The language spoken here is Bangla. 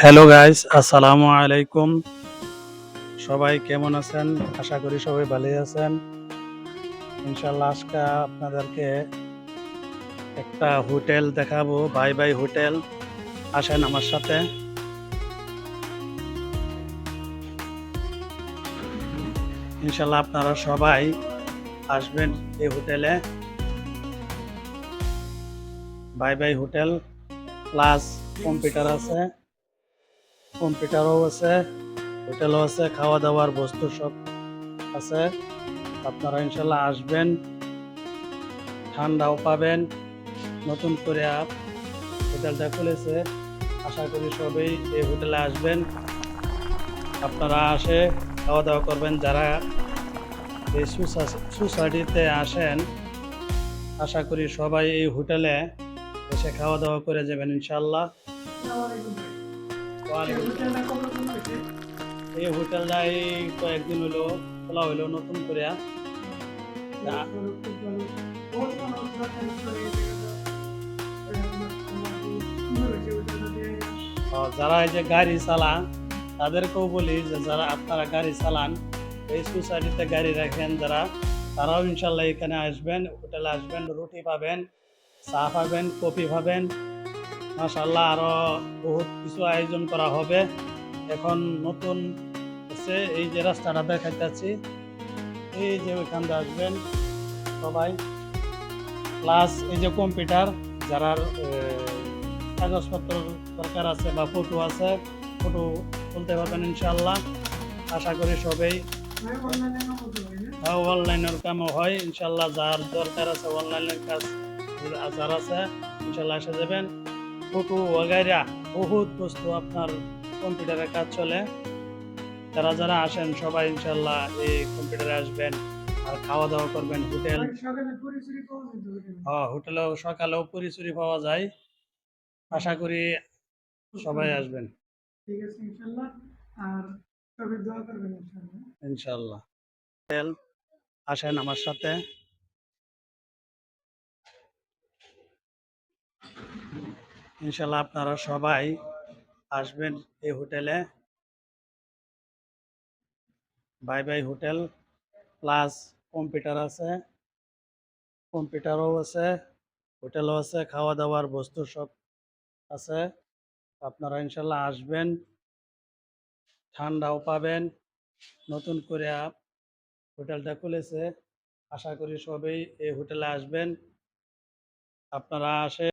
হ্যালো গাইস আসসালামু আলাইকুম সবাই কেমন আছেন? আশা করি সবাই ভালোই আছেন। ইনশাল্লাহ আজকে আপনাদেরকে একটা হোটেল দেখাবো, বাই বাই হোটেল। আসেন আমার সাথে। ইনশাল্লাহ আপনারা সবাই আসবেন এই হোটেলে। Bye bye hotel plus computer আছে। কম্পিউটারও আছে, হোটেলও আছে খাওয়া দাওয়ার বস্তু সব আছে। আপনারা ইনশাল্লাহ আসবেন, ঠান্ডাও পাবেন, নতুন করে আপ হোটেলটা খুলেছে। আশা করি সবাই এই হোটেলে আসবেন। আপনারা আসে খাওয়া দাওয়া করবেন, যারা এই সোসাইটিতে আসেন, আশা করি সবাই এই হোটেলে এসে খাওয়া দাওয়া করে যাবেন ইনশাল্লাহ। এই হোটেলটা এই কয়েকদিন হলো খোলা হইল নতুন করে। যারা এই যে গাড়ি চালান তাদেরকেও বলি যে যারা আপনারা গাড়ি চালান এই সোসাইটিতে গাড়ি রাখেন যারা তারাও ইনশাল্লাহ এখানে আসবেন হোটেলে আসবেন রুটি পাবেন চা পাবেন কফি পাবেন মাশাল্লাহ আরও বহুত কিছু আয়োজন করা হবে। এখন নতুন হচ্ছে এই যে রাস্তাটা দেখাইতেছি, এই যে ওইখান আসবেন সবাই। প্লাস এই যে কম্পিউটার যারা কাগজপত্র দরকার আছে বা ফটো আছে ফটো তুলতে পারবেন ইনশাল্লাহ আশা করি সবাই অনলাইনের কামও হয়। ইনশাল্লাহ যার দরকার আছে অনলাইনের কাজ, যার আছে ইনশাল্লাহ এসে যাবেন। ফটো ওগাইরা বহুত বস্তু আপনার কম্পিউটারে কাজ চলে। যারা যারা আসেন সবাই ইনশাল্লাহ এই কম্পিউটারে আসবেন আর খাওয়া দাওয়া করবেন হোটেল। হ্যাঁ হোটেলেও সকালেও পরিচুরি পাওয়া যায়। আশা করি সবাই আসবেন। ঠিক আছে ইনশাল্লাহ আর সবাই দোয়া করবেন ইনশাল্লাহ ইনশাল্লাহ হোটেল আসেন আমার সাথে। ইনশাল্লাহ আপনারা সবাই আসবেন এই হোটেলে। Bye bye hotel, plus computer আছে, কম্পিউটারও আছে, হোটেলও আছে খাওয়া দাওয়ার বস্তু সব আছে। আপনারা ইনশাল্লাহ আসবেন, ঠান্ডাও পাবেন, নতুন করে হোটেলটা খুলেছে। আশা করি সবাই এই হোটেলে আসবেন। আপনারা আসে